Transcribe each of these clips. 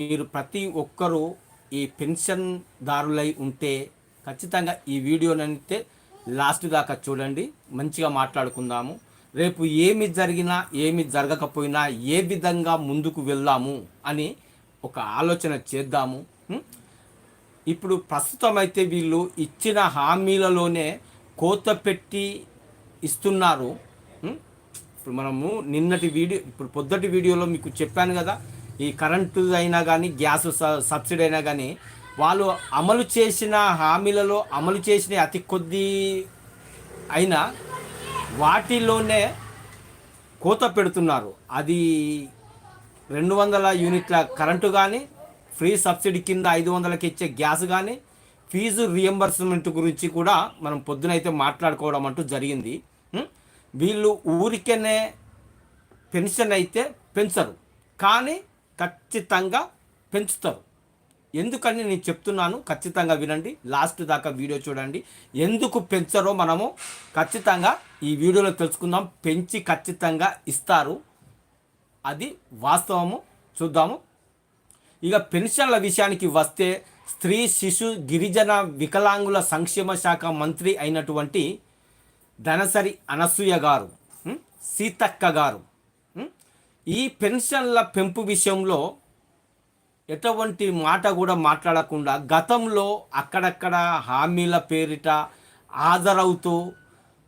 మీరు ప్రతి ఒక్కరూ ఈ పెన్షన్దారులై ఉంటే ఖచ్చితంగా ఈ వీడియోనైతే లాస్ట్ దాకా చూడండి మంచిగా మాట్లాడుకుందాము. రేపు ఏమి జరిగినా ఏమి జరగకపోయినా ఏ విధంగా ముందుకు వెళ్దాము అని ఒక ఆలోచన చేద్దాము. ఇప్పుడు ప్రస్తుతం అయితే వీళ్ళు ఇచ్చిన హామీలలోనే కోత పెట్టి ఇస్తున్నారు. ఇప్పుడు మనము నిన్నటి వీడియో ఇప్పుడు పొద్దుటి వీడియోలో మీకు చెప్పాను కదా ఈ కరెంటు అయినా కానీ గ్యాస్ సబ్సిడీ అయినా కానీ వాళ్ళు అమలు చేసిన హామీలలో అమలు చేసిన అతి కొద్ది అయినా వాటిలోనే కోత పెడుతున్నారు. అది రెండు వందల యూనిట్ల కరెంటు కానీ ఫ్రీ సబ్సిడీ కింద ఐదు వందలకి ఇచ్చే గ్యాస్ కానీ ఫీజు రియంబర్స్మెంట్ గురించి కూడా మనం పొద్దునైతే మాట్లాడుకోవడం అంటూ జరిగింది. వీళ్ళు ఊరికనే పెన్షన్ అయితే పెంచరు. కానీ ఖచ్చితంగా పెంచుతారు. ఎందుకని నేను చెప్తున్నాను? ఖచ్చితంగా వినండి. లాస్ట్ దాకా వీడియో చూడండి. ఎందుకు పెంచరో మనము ఖచ్చితంగా ఈ వీడియోలో తెలుసుకుందాం. పెంచి ఖచ్చితంగా ఇస్తారు. అది వాస్తవము. చూద్దాము. ఇక పెన్షన్ల విషయానికి వస్తే స్త్రీ శిశు గిరిజన వికలాంగుల సంక్షేమ శాఖ మంత్రి అయినటువంటి ధనసరి అనసూయ గారు సీతక్క గారు ఈ పెన్షన్ల పెంపు విషయంలో ఎటువంటి మాట కూడా మాట్లాడకుండా గతంలో అక్కడక్కడ హామీల పేరిట ఆదరవుతూ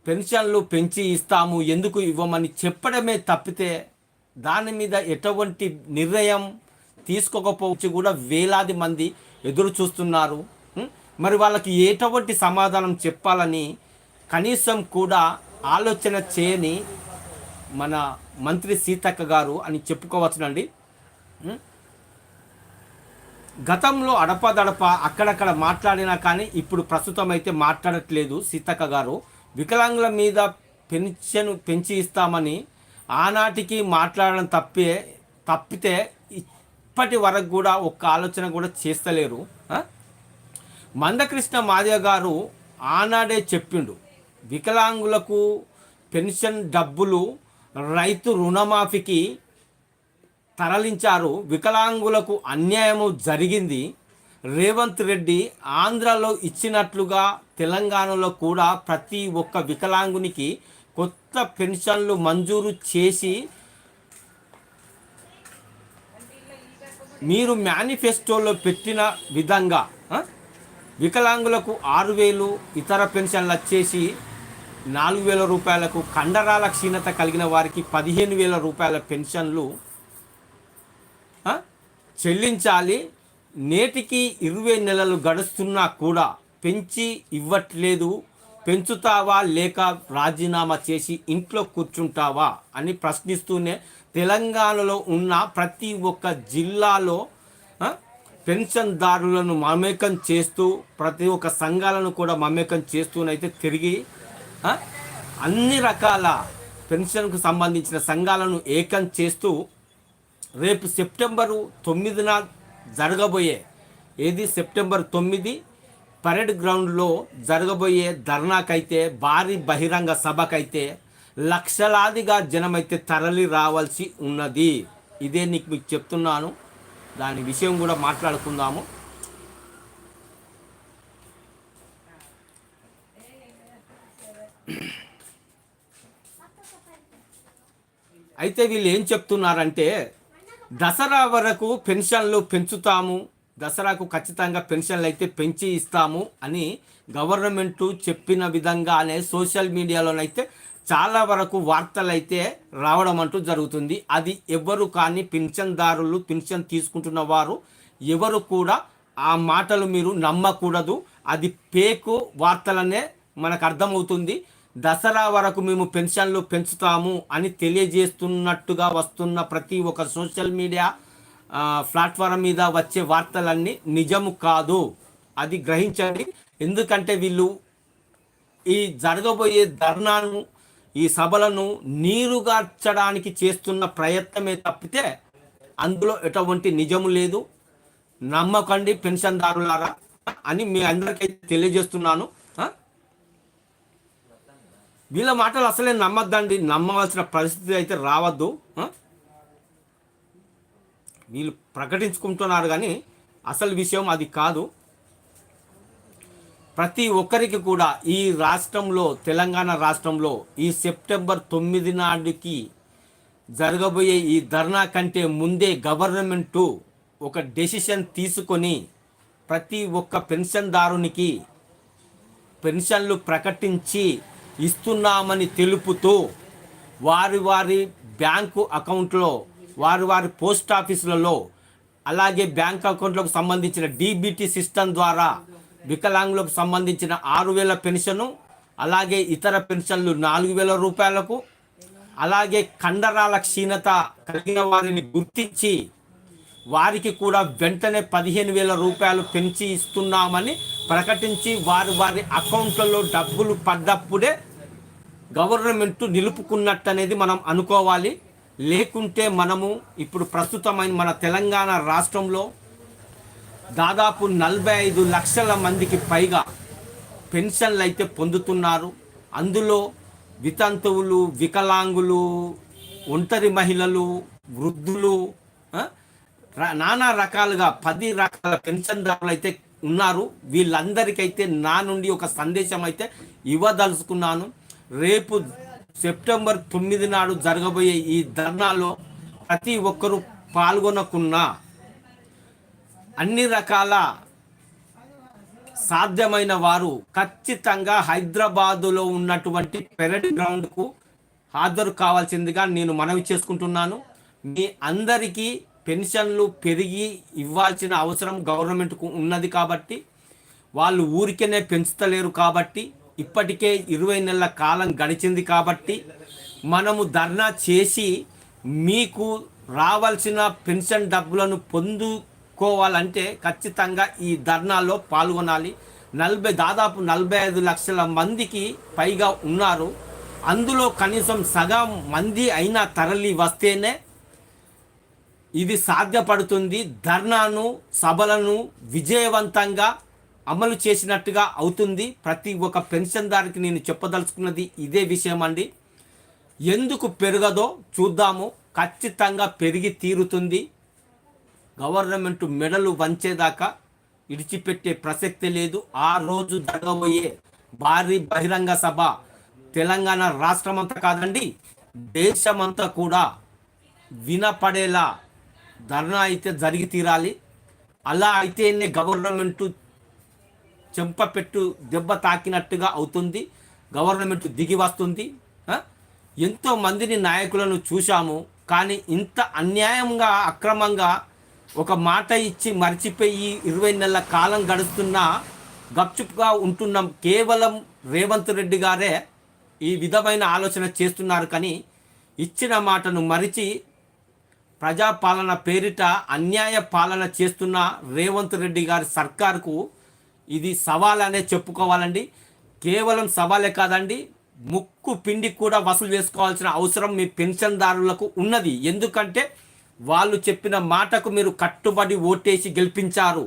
పెన్షన్లు పెంచి ఇస్తాము ఎందుకు ఇవ్వమని చెప్పడమే తప్పితే దాని మీద ఎటువంటి నిర్ణయం తీసుకోకపోవచ్చు కూడా వేలాది మంది ఎదురు చూస్తున్నారు. మరి వాళ్ళకి ఎటువంటి సమాధానం చెప్పాలని కనీసం కూడా ఆలోచన చేయని మన మంత్రి సీతక్క గారు అని చెప్పుకోవచ్చునండి. గతంలో అడపదడప అక్కడక్కడ మాట్లాడినా కానీ ఇప్పుడు ప్రస్తుతం అయితే మాట్లాడట్లేదు సీతక్క గారు. వికలాంగుల మీద పెన్షన్ పెంచి ఇస్తామని ఆనాటికి మాట్లాడడం తప్పే తప్పితే ఇప్పటి వరకు కూడా ఒక్క ఆలోచన కూడా చేస్తలేరు. మందకృష్ణ మాదిగ గారు ఆనాడే చెప్పిండు వికలాంగులకు పెన్షన్ డబ్బులు రైతు రుణమాఫీకి తరలించారు. వికలాంగులకు అన్యాయము జరిగింది. రేవంత్ రెడ్డి ఆంధ్రలో ఇచ్చినట్లుగా తెలంగాణలో కూడా ప్రతి ఒక్క వికలాంగునికి కొత్త పెన్షన్లు మంజూరు చేసి మీరు మేనిఫెస్టోలో పెట్టిన విధంగా వికలాంగులకు ఆరు వేలు ఇతర పెన్షన్లు వచ్చేసి నాలుగు వేల రూపాయలకు కండరాల క్షీణత కలిగిన వారికి పదిహేను వేల రూపాయల పెన్షన్లు చెల్లించాలి. నేటికి ఇరవై నెలలు గడుస్తున్నా కూడా పెంచి ఇవ్వట్లేదు. పెంచుతావా లేక రాజీనామా చేసి ఇంట్లో కూర్చుంటావా అని ప్రశ్నిస్తూనే తెలంగాణలో ఉన్న ప్రతి ఒక్క జిల్లాలో పెన్షన్దారులను మమేకం చేస్తూ ప్రతి ఒక్క సంఘాలను కూడా మమేకం చేస్తూనైతే తిరిగి అన్ని రకాల పెన్షన్కు సంబంధించిన సంఘాలను ఏకం చేస్తూ రేపు సెప్టెంబరు తొమ్మిదిన జరగబోయే ఏది? సెప్టెంబర్ తొమ్మిది పరేడ్ గ్రౌండ్లో జరగబోయే ధర్నాకైతే భారీ బహిరంగ సభకైతే లక్షలాదిగా జనమైతే తరలి రావాల్సి ఉన్నది. ఇదే నీకు మీకు చెప్తున్నాను. దాని విషయం కూడా మాట్లాడుకుందాము. అయితే వీళ్ళు ఏం చెప్తున్నారంటే దసరా వరకు పెన్షన్లు పెంచుతాము దసరాకు ఖచ్చితంగా పెన్షన్లు అయితే పెంచి ఇస్తాము అని గవర్నమెంట్ చెప్పిన విధంగానే సోషల్ మీడియాలోనైతే చాలా వరకు వార్తలు అయితే రావడం అంటూ జరుగుతుంది. అది ఎవరు కానీ పెన్షన్దారులు పెన్షన్ తీసుకుంటున్న వారు ఎవరు కూడా ఆ మాటలు మీరు నమ్మకూడదు. అది పేకు వార్తలనే మనకు అర్థమవుతుంది. దసరా వరకు మేము పెన్షన్లు పెంచుతాము అని తెలియజేస్తున్నట్టుగా వస్తున్న ప్రతి ఒక్క సోషల్ మీడియా ప్లాట్ఫారం మీద వచ్చే వార్తలన్నీ నిజము కాదు. అది గ్రహించండి. ఎందుకంటే వీళ్ళు ఈ జరగబోయే ధర్నాను ఈ సభలను నీరుగార్చడానికి చేస్తున్న ప్రయత్నమే తప్పితే అందులో ఎటువంటి నిజము లేదు. నమ్మకండి పెన్షన్దారులారా అని మీ అందరికైతే తెలియజేస్తున్నాను. వీళ్ళ మాటలు అసలే నమ్మద్దండి. నమ్మవలసిన పరిస్థితి అయితే రావద్దు. వీళ్ళు ప్రకటించుకుంటున్నారు కానీ అసలు విషయం అది కాదు. ప్రతి ఒక్కరికి కూడా ఈ రాష్ట్రంలో తెలంగాణ రాష్ట్రంలో ఈ సెప్టెంబర్ తొమ్మిది నాటికి జరగబోయే ఈ ధర్నా కంటే ముందే గవర్నమెంటు ఒక డెసిషన్ తీసుకొని ప్రతి ఒక్క పెన్షన్దారునికి పెన్షన్లు ప్రకటించి ఇస్తున్నామని తెలుపుతూ వారి వారి బ్యాంకు అకౌంట్లో వారి వారి పోస్ట్ ఆఫీసులలో అలాగే బ్యాంక్ అకౌంట్లకు సంబంధించిన డీబీటీ సిస్టమ్ ద్వారా వికలాంగులకు సంబంధించిన ఆరు వేల పెన్షను అలాగే ఇతర పెన్షన్లు నాలుగు వేల రూపాయలకు అలాగే కండరాల క్షీణత కలిగిన వారిని గుర్తించి వారికి కూడా వెంటనే పదిహేను వేల రూపాయలు పెంచి ఇస్తున్నామని ప్రకటించి వారి వారి అకౌంట్లలో డబ్బులు పడ్డప్పుడే గవర్నమెంట్ నిలుపుకున్నట్టు అనేది మనం అనుకోవాలి. లేకుంటే మనము ఇప్పుడు ప్రస్తుతమైన మన తెలంగాణ రాష్ట్రంలో దాదాపు నలభై ఐదు లక్షల మందికి పైగా పెన్షన్లు అయితే పొందుతున్నారు. అందులో వితంతువులు వికలాంగులు ఒంటరి మహిళలు వృద్ధులు నానా రకాలుగా పది రకాల పెన్షన్దారులు అయితే ఉన్నారు. వీళ్ళందరికైతే నా నుండి ఒక సందేశం అయితే ఇవ్వదలుచుకున్నాను. రేపు సెప్టెంబర్ తొమ్మిది నాడు జరగబోయే ఈ ధర్నాలో ప్రతి ఒక్కరూ పాల్గొనకున్నా అన్ని రకాల సాధ్యమైన వారు ఖచ్చితంగా హైదరాబాదులో ఉన్నటువంటి పెరడ్ గ్రౌండ్కు హాజరు కావాల్సిందిగా నేను మనవి చేసుకుంటున్నాను. మీ అందరికీ పెన్షన్లు పెరిగి ఇవ్వాల్సిన అవసరం గవర్నమెంట్కు ఉన్నది కాబట్టి వాళ్ళు ఊరికేనే పెంచుతలేరు కాబట్టి ఇప్పటికే ఇరవై నెలల కాలం గడిచింది కాబట్టి మనము ధర్నా చేసి మీకు రావాల్సిన పెన్షన్ డబ్బులను పొందుకోవాలంటే ఖచ్చితంగా ఈ ధర్నాలో పాల్గొనాలి. నలభై దాదాపు నలభై ఐదు లక్షల మందికి పైగా ఉన్నారు. అందులో కనీసం సగం మంది అయినా తరలి వస్తేనే ఇది సాధ్యపడుతుంది ధర్నాను సభలను విజయవంతంగా అమలు చేసినట్టుగా అవుతుంది. ప్రతి ఒక్క పెన్షన్దారికి నేను చెప్పదలుచుకున్నది ఇదే విషయం అండి. ఎందుకు పెరగదో చూద్దాము. ఖచ్చితంగా పెరిగి తీరుతుంది. గవర్నమెంట్ మెడలు వంచేదాకా ఇడిచిపెట్టే ప్రసక్తి లేదు. ఆ రోజు జరగబోయే భారీ బహిరంగ సభ తెలంగాణ రాష్ట్రమంతా కాదండి దేశమంతా కూడా వినపడేలా ధర్నా అయితే జరిగి తీరాలి. అలా అయితేనే గవర్నమెంట్ చెంపపెట్టు దెబ్బ తాకినట్టుగా అవుతుంది. గవర్నమెంట్ దిగి వస్తుంది. ఎంతో మందిని నాయకులను చూశాము. కానీ ఇంత అన్యాయంగా అక్రమంగా ఒక మాట ఇచ్చి మర్చిపోయి ఇరవై నెలల కాలం గడుస్తున్నా గప్చుప్గా ఉంటున్నాం. కేవలం రేవంత్ రెడ్డి గారే ఈ విధమైన ఆలోచన చేస్తున్నారు కానీ ఇచ్చిన మాటను మరిచి ప్రజాపాలన పేరిట అన్యాయ పాలన చేస్తున్న రేవంత్ రెడ్డి గారి సర్కార్కు ఇది సవాల్ అనే చెప్పుకోవాలండి. కేవలం సవాలే కాదండి ముక్కు పిండి కూడా వసూలు చేసుకోవాల్సిన అవసరం మీ పెన్షన్దారులకు ఉన్నది. ఎందుకంటే వాళ్ళు చెప్పిన మాటకు మీరు కట్టుబడి ఓటేసి గెలిపించారు.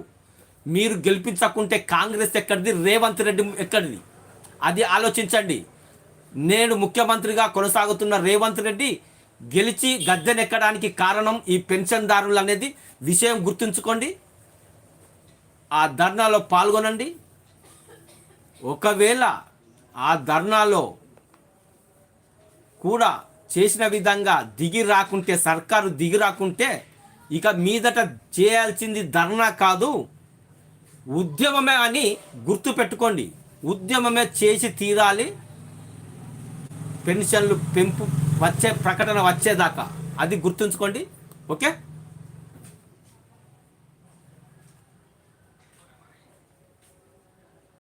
మీరు గెలిపించకుంటే కాంగ్రెస్ ఎక్కడిది రేవంత్ రెడ్డి ఎక్కడిది? అది ఆలోచించండి. నేను ముఖ్యమంత్రిగా కొనసాగుతున్న రేవంత్ రెడ్డి గెలిచి గద్దెనెక్కడానికి కారణం ఈ పెన్షన్దారులు అనేది విషయం గుర్తుంచుకోండి. ఆ ధర్నాలో పాల్గొనండి. ఒకవేళ ఆ ధర్నాలో కూడా చేసిన విధంగా దిగి రాకుంటే సర్కారు దిగి రాకుంటే ఇక మీదట చేయాల్సింది ధర్నా కాదు ఉద్యమమే అని గుర్తు పెట్టుకోండి. ఉద్యమమే చేసి తీరాలి. పెన్షన్లు పెంపు వచ్చే ప్రకటన వచ్చేదాకా. అది గుర్తుంచుకోండి. ఓకే?